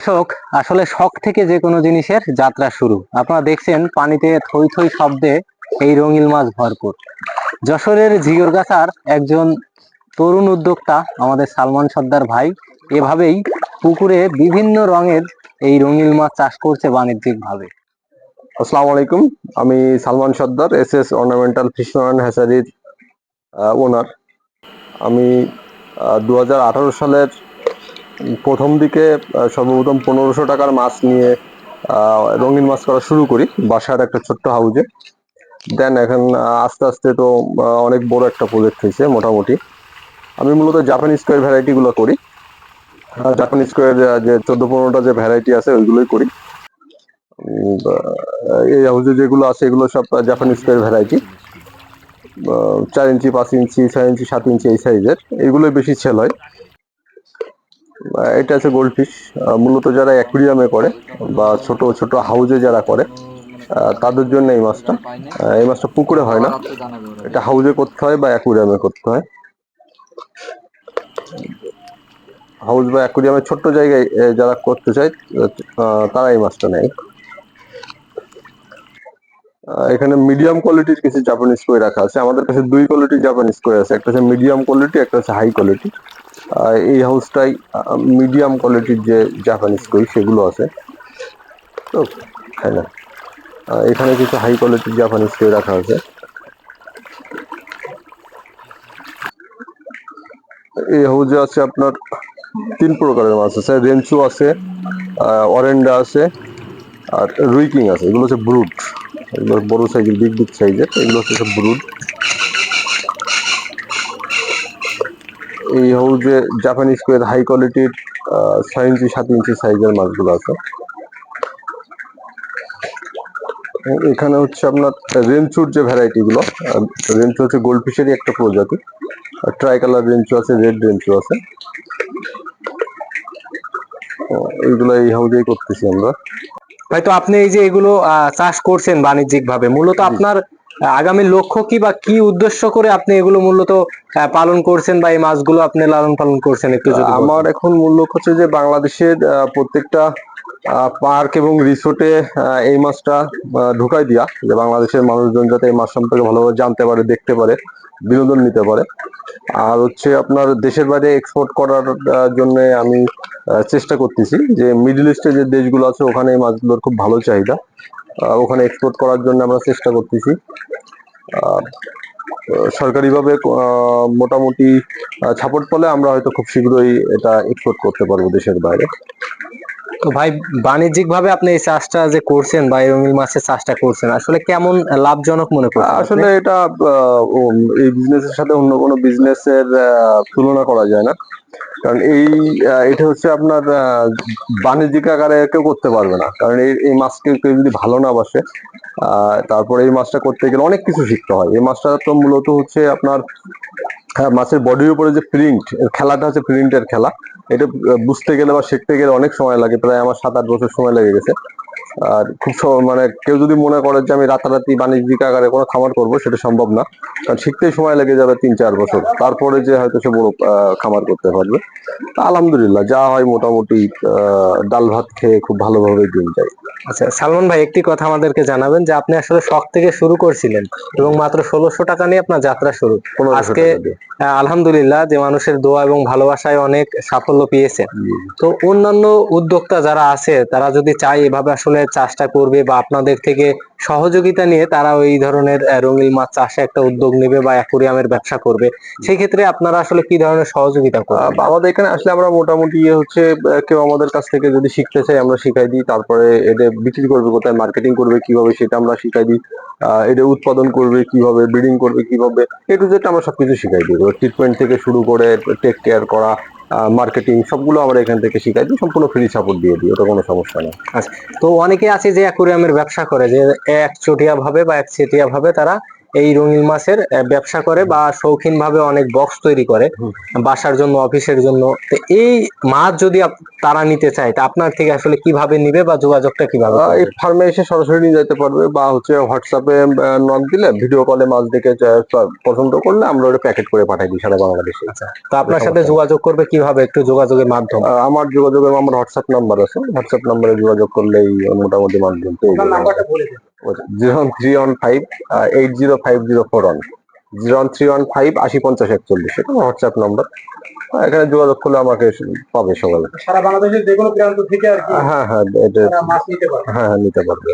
শখ আসলে শখ থেকে যে কোনো জিনিসের যাত্রা শুরু। আপনারা দেখছেন পানিতে থই থই শব্দে এই রঙিল মাছ ভরপুর। যশোরের ঝিগরগাছার একজন তরুণ উদ্যোক্তা আমাদের সালমান সর্দার ভাই এভাবেই পুকুরে বিভিন্ন রঙের এই রঙিল মাছ চাষ করছে বাণিজ্যিক ভাবে আসসালামু আলাইকুম, আমি Salman Sardar, S S ornamental fishman হ্যাচারির owner আমি দু হাজার আঠারো সালের প্রথম দিকে সর্বপ্রথম পনেরোশো টাকার মাছ নিয়ে রঙিন মাছ করা শুরু করি, বাসার একটা ছোট্ট হাউজে দেন এখন আস্তে আস্তে তো অনেক বড় একটা প্রজেক্ট হয়েছে মোটামুটি। আমি মূলত জাপানি স্কোয়ার ভ্যারাইটিগুলো করি। জাপানি স্কোয়ার যে চোদ্দ পনেরোটা যে ভ্যারাইটি আছে, ওইগুলোই করি। এই হাউজে যেগুলো আছে, এগুলো সব জাপানি স্কোয়ার ভ্যারাইটি চার ইঞ্চি, পাঁচ ইঞ্চি, ছয় ইঞ্চি, সাত ইঞ্চি এই সাইজের এগুলোই বেশি সেল হয়। এটা আছে গোল্ড ফিশ মূলত যারা অ্যাকুরিয়ামে করে বা ছোট ছোট হাউজে যারা করে তাদের জন্য এই মাছটা। এই মাছটা পুকুরে হয় না। এটা হাউজে করতে হয় বা অ্যাকুরিয়ামে করতে হয়। হাউস বা অ্যাকুরিয়ামে ছোট্ট জায়গায় যারা করতে চায় তারা এই মাছটা নেয়। এখানে মিডিয়াম কোয়ালিটির কিছু জাপানিজ কই রাখা আছে। আমাদের কাছে দুই কোয়ালিটির জাপানিজ কই আছে। একটা হচ্ছে মিডিয়াম কোয়ালিটি একটা হচ্ছে হাই কোয়ালিটি এই হাউসটাই মিডিয়াম কোয়ালিটির যে জাপানিজ কই সেগুলো আছে। তো, তাই না? এখানে কিছু হাই কোয়ালিটির জাপানিজ কই রাখা আছে। এই হাউজে আছে আপনার তিন প্রকারের মাছ আছে। রেঞ্চু আছে অরেন্ডা আছে, আর রুইকিং আছে। এগুলো হচ্ছে ব্রুড এগুলো বড় সাইজের বিগ বিগ সাইজের এগুলো হচ্ছে সব ব্রুড এই হাউজে জাপানি কোয়ের হাই কোয়ালিটির ছয় ইঞ্চি সাত ইঞ্চি সাইজের মাছগুলো আছে। এখানে হচ্ছে আপনার রেঞ্চুর যে ভ্যারাইটিগুলো রেঞ্চু হচ্ছে গোল্ড ফিশেরই একটা প্রজাতি। ট্রাই কালার রেঞ্চু আছে রেড রেঞ্চু আছে। এইগুলো এই হাউজেই করতেছি আমরা। হয়তো আপনি এই যে এগুলো চাষ করছেন বাণিজ্যিক ভাবে মূলত আপনার আগামী লক্ষ্য কি বা কি উদ্দেশ্য করে আপনি এগুলো মূলত পালন করছেন বা এই মাছগুলো আপনি লালন পালন করছেন একটু যদি আমার এখন মূল লক্ষ্য হচ্ছে যে বাংলাদেশের প্রত্যেকটা পার্ক এবং রিসোর্টে এই মাছটা ঢুকাই দিয়া, যে বাংলাদেশের মানুষজন যাতে এই মাছ সম্পর্কে ভালোভাবে জানতে পারে, দেখতে পারে, বিনোদন নিতে পারে। আর হচ্ছে আপনার দেশের বাইরে এক্সপোর্ট করার জন্য আমি চেষ্টা করতেছি যে মিডল ইস্টের যে দেশগুলো আছে, ওখানে এই মাছগুলোর খুব ভালো চাহিদা। ওখানে এক্সপোর্ট করার জন্য আমরা চেষ্টা করতেছি। সরকারিভাবে মোটামুটি ছাপট পেলে আমরা হয়তো খুব শীঘ্রই এটা এক্সপোর্ট করতে পারব দেশের বাইরে। তো ভাই বাণিজ্যিক ভাবে আপনি এই চাষটা যে করছেন বা এই রঙিল মাছের চাষটা করছেন, আসলে কেমন লাভজনক মনে করছেন? আসলে এটা এই বিজনেসের সাথে অন্য কোনো বিজনেসের তুলনা করা যায় না। কারণ এই এটা হচ্ছে আপনার বাণিজ্যিক আকারে কেউ করতে পারবে না। কারণ এই এই মাছকে কেউ যদি ভালো না বাসে তারপরে এই মাছটা করতে গেলে অনেক কিছু শিখতে হয়। এই মাছটা তো মূলত হচ্ছে আপনার হ্যাঁ, মাছের বডির উপরে যে প্রিন্ট খেলাটা হচ্ছে প্রিন্টের খেলা। এটা বুঝতে গেলে বা শিখতে গেলে অনেক সময় লাগে প্রায় আমার সাত আট বছর সময় লেগে গেছে। আর খুব মানে কেউ যদি মনে করে যে আমি রাতারাতি বাণিজ্যিক আকারে কোনো খামার করব সেটা সম্ভব না। কারণ শিখতেই সময় লেগে যাবে তিন চার বছর। তারপরে যে হয়তো সে বড় খামার করতে পারবে। তা আলহামদুলিল্লাহ যা হয় মোটামুটি ডাল ভাত খেয়ে খুব ভালোভাবে দিন যায়। আচ্ছা সালমান ভাই একটি কথা আমাদেরকে জানাবেন যে আপনি আসলে শখ থেকে শুরু করছিলেন এবং মাত্র ষোলোশো টাকা নিয়ে আপনার যাত্রা শুরু। আজকে আলহামদুলিল্লাহ যে মানুষের দোয়া এবং ভালোবাসায় অনেক সাফল্য পেয়েছে তো অন্যান্য উদ্যোক্তা যারা আছে তারা যদি চায় এভাবে আসলে চাষটা করবে বা আপনাদের থেকে সহযোগিতা নিয়ে তারা ওই ধরনের রঙিল মাছ চাষে একটা উদ্যোগ নেবে বা অ্যাকুরিয়ামের ব্যবসা করবে। সেই ক্ষেত্রে আপনারা আসলে কি ধরনের সহযোগিতা করবেন? আমাদের এখানে আসলে আমরা মোটামুটি ইয়ে হচ্ছে কেউ আমাদের কাছ থেকে যদি শিখতে চাই আমরা শিখাই দিই। তারপরে এটা বিক্রি করবে কোথায় মার্কেটিং করবে কীভাবে সেটা আমরা শিখাই দিই। এটা উৎপাদন করবে কীভাবে ব্রিডিং করবে কীভাবে এ টু জেড আমরা সবকিছু শিখাই দিই। ট্রিটমেন্ট থেকে শুরু করে টেক কেয়ার করা মার্কেটিং সবগুলো আমরা এখান থেকে শিখাই দিই, সম্পূর্ণ ফ্রি সাপোর্ট দিয়ে দিই, ওটা কোনো সমস্যা নেই। আচ্ছা তো অনেকে আছে যে অ্যাকুরিয়ামের ব্যবসা করে, যে একচটিয়া ভাবে বা একচেটিয়া ভাবে তারা এই রঙিন মাছের ব্যবসা করে বা শৌখিন ভাবে অনেক বক্স তৈরি করে বাসার জন্য অফিসের জন্য। তো এই মাছ যদি তারা নিতে চায় তা আপনার থেকে আসলে কীভাবে নিবে বা যোগাযোগটা কীভাবে এই ফার্মে এসে সরাসরি নিয়ে যেতে পারবে বা হচ্ছে হোয়াটসঅ্যাপে নক দিলে ভিডিও কলে মাছ দেখে পছন্দ করলে আমরা ওটা প্যাকেট করে পাঠাই দিই সারা বাংলাদেশে। তো আপনার সাথে যোগাযোগ করবে কীভাবে? একটু যোগাযোগের মাধ্যম। আহ, আমার যোগাযোগের আমার হোয়াটসঅ্যাপ নাম্বার আছে। হোয়াটসঅ্যাপ নাম্বারে যোগাযোগ করলেই মোটামুটি মাধ্যম zero three one five eight zero five zero four one zero one three one five আশি পঞ্চাশ একচল্লিশ। এটা হোয়াটসঅ্যাপ নাম্বার এখানে যোগাযোগ করলে আমাকে পাবে সকালে সারা বাংলাদেশের যে কোনো প্রান্ত থেকে আর হ্যাঁ হ্যাঁ হ্যাঁ হ্যাঁ নিতে পারবে।